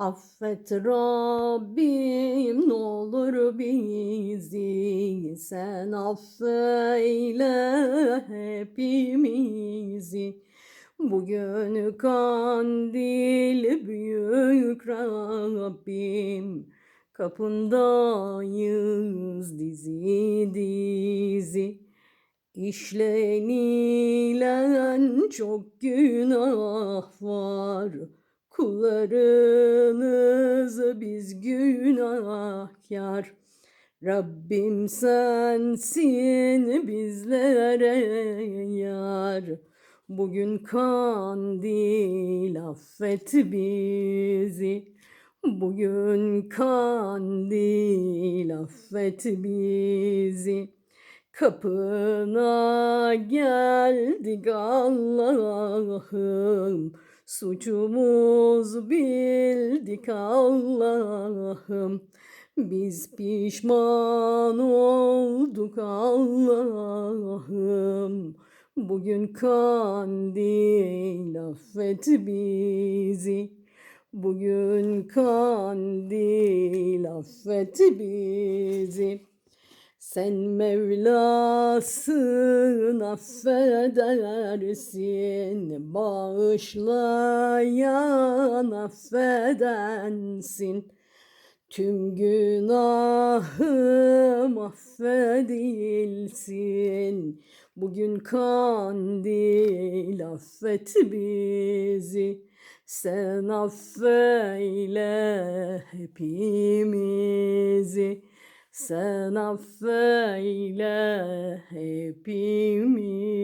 Affet Rabbim ne olur bizi sen affeyle hepimizi. Bugün kandil büyük Rabbim kapındayız dizi dizi. İşlenilen çok günah var. Kullarınız biz günahkar. Rabbim sensin bizlere yar. Bugün kandil affet bizi. Bugün kandil affet bizi. Kapına geldik Allah'ım. Suçumuz bildik Allah'ım. Biz pişman olduk Allah'ım. Bugün kandil affet bizi. Bugün kandil affet bizi. Sen Mevlasın affedersin, bağışlayan affedensin. Tüm günahım affedilsin. Bugün kandil affet bizi. Sen affeyle hepimizi. Sen affeyle hepimizi.